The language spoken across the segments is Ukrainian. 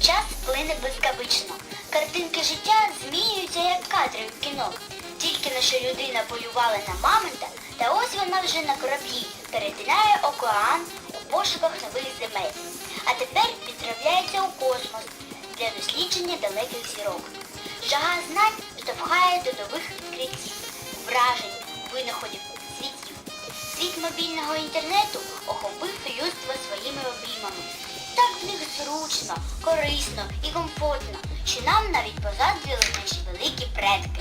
Час плине блискавично. Картинки життя змінюються, як кадри в кіно. Тільки наша людина полювала на мамонта, та ось вона вже на кораблі перетинає океан у пошуках нових земель. А тепер відправляється у космос для дослідження далеких зірок. Жага знань штовхає до нових відкриттів, вражень, винаходів, світів. Світ мобільного інтернету охопив людство своїми обіймами. Зручно, корисно і комфортно, що нам навіть позадрили наші великі предки.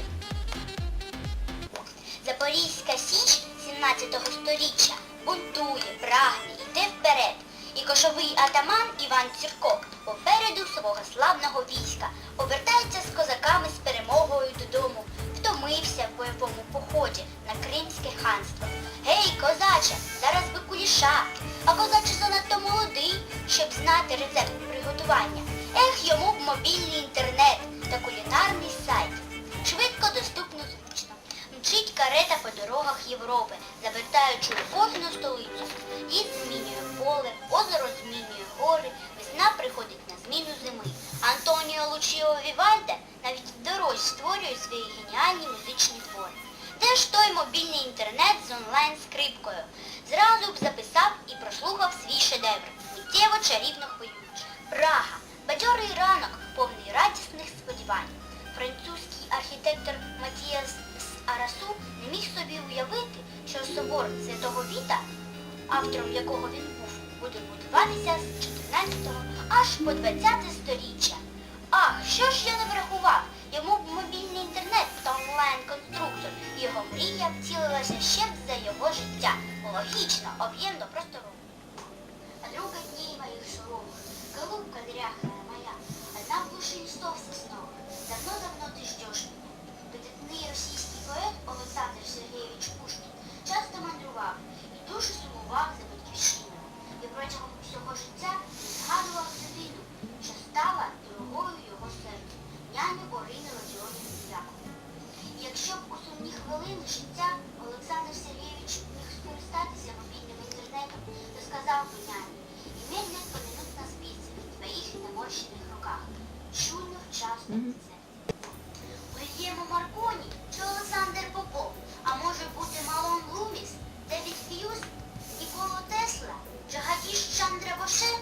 Запорізька Січ 17 сторіччя бунтує, прагне, йде вперед. І кошовий атаман Іван Цірко попереду свого славного війська повертається з козаками з перемогою додому. Щоб знати рецепт приготування. Ех, йому б мобільний інтернет та кулінарний сайт. Швидко, доступно, зручно. Мчить карета по дорогах Європи, завертаючи у кожну столицю. Ліс змінює поле, озеро змінює гори, весна приходить на зміну зими. Антоніо Лучіо Вівальде навіть в дорозі створює свої геніальні музичні твори. Де ж той мобільний інтернет з онлайн-скрипкою? Зразу б записав і прослухав свій чарівно хвилюючи. Прага. Бадьорий ранок, повний радісних сподівань. Французький архітектор Матіас Арасу не міг собі уявити, що собор Святого Віта, автором якого він був, буде будуватися з 14 аж по 20 сторіччя. Ах, що ж я не врахував? Йому б мобільний інтернет та онлайн-конструктор. Його мрія втілилася ще б моя, одна в душе листов сосновых, давно-давно Чуйно вчасно Марконі чи Олександр Попов, а може бути Малон Луміс, Девід Ф'юз, Ніколо Тесла, Джагадіш Чандра Боше?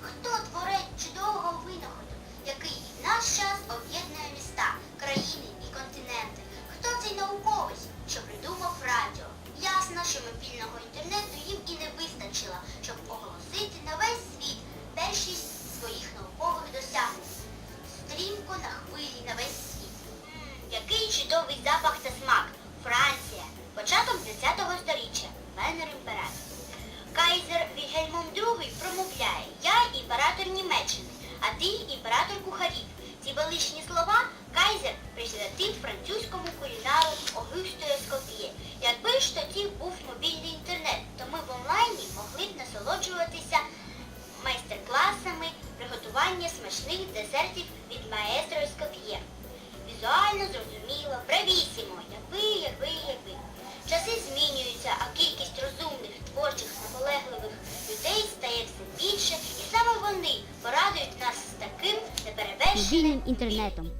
Хто творець чудового винаходу, який в наш час об'єднує міста, країни і континенти? Хто цей науковець, що придумав радіо? Ясно, що мобільного інтернету їм II промовляє Я імператор Німеччини, а ти імператор кухарів. Ці величні слова Кайзер присвятив французькому кулінару Огюсту Ескопіє. Якби ж тоді був мобільний інтернет, то ми в онлайні могли б насолоджуватися майстер-класами приготування смачних десертів від маестро Ескопіє. Візуально зрозуміло, бравісімо, якби, якби, якби. Мобільним інтернетом.